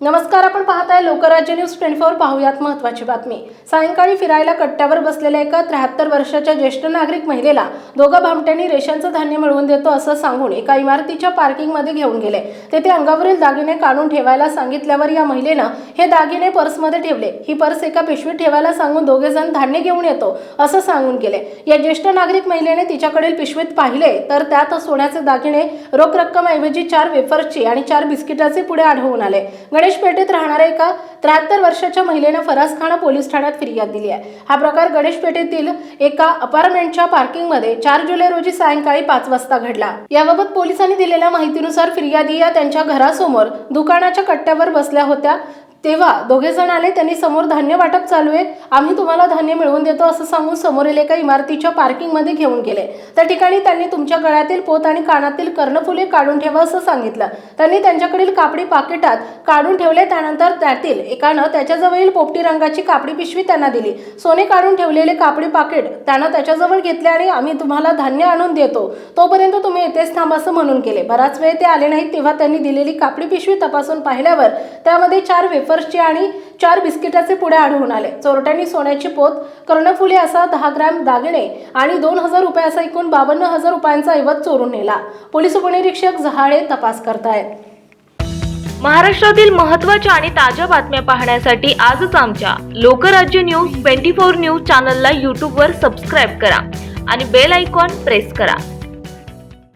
नमस्कार आपण पाहताय लोकराज्य न्यूज ट्वेंटी फोर पाहूयात महत्वाची बातमी. सायंकाळी फिरायला कट्ट्यावर बसलेल्या एका त्र्याहत्तर वर्षाच्या ज्येष्ठ नागरिक महिलेला दोघं भामट्यांनी रेशनचं धान्य मिळवून देतो असं सांगून एका इमारतीच्या पार्किंगमध्ये घेऊन गेले. तेथे अंगावरील दागिने काढून ठेवायला सांगितल्यावर या महिलेनं हे दागिने पर्समध्ये ठेवले. ही पर्स एका पिशवीत ठेवायला सांगून दोघे जण धान्य घेऊन येतो असं सांगून गेले. या ज्येष्ठ नागरिक महिलेने तिच्याकडील पिशवीत पाहिले तर त्यात सोन्याचे दागिने रोख रक्कम ऐवजी चार वेफर्सची आणि चार बिस्किटाचे पुढे आढळून आले. गणेश गणेशपेठेत राहणाऱ्या एका त्र्याहत्तर वर्षाच्या महिलेनं फरासखाना पोलीस ठाण्यात फिर्याद दिली आहे. हा प्रकार गणेशपेठेतील एका अपार्टमेंटच्या पार्किंगमध्ये चार जुलै रोजी सायंकाळी पाच वाजता घडला. याबाबत पोलिसांनी दिलेल्या माहितीनुसार फिर्यादी या त्यांच्या घरासमोर दुकानाच्या कट्ट्यावर बसल्या होत्या. तेव्हा दोघे जण आले त्यांनी समोर धान्य वाटप चालू आहे. आम्ही तुम्हाला धान्य मिळवून देतो असं सांगून समोरील एका इमारतीच्या पार्किंगमध्ये घेऊन गेले. त्या ठिकाणी त्यांनी तुमच्या गळ्यातील पोत आणि कानातील कर्णफुले काढून ठेवा असं सांगितलं. त्यांनी त्यांच्याकडील कापडी पाकिटात काढून ठेवले त्यानंतर त्यातील एकानं त्याच्याजवळील पोपटी रंगाची कापडी पिशवी त्यांना दिली. सोने काढून ठेवलेले कापडी पाकिट त्यानं त्याच्याजवळ घेतले आणि आम्ही तुम्हाला धान्य आणून देतो. तोपर्यंत तुम्ही येथेच थांबा असं म्हणून केले. बराच वेळ ते आले नाहीत तेव्हा त्यांनी दिलेली कापडी पिशवी तपासून पाहिल्यावर त्यामध्ये चार वेफर्सची आणि चार बिस्किटाचे पुढे आढळून आले. चोरट्यांनी सोन्याची पोत कर्णफुले असा दहा ग्रॅम दागिने आणि दोन हजार रुपये असा एकूण बावन्न हजार रुपयांचा ऐवज चोरून नेला. पोलीस उपनिरीक्षक जहाळे तपास करतायत. महाराष्ट्रातील महत्त्वाच्या आणि ताज्या बातम्या पाहण्यासाठी आजच आमच्या Lokrajya news twenty four news चॅनलला यूट्यूबवर सबस्क्राईब करा आणि बेल आयकॉन प्रेस करा.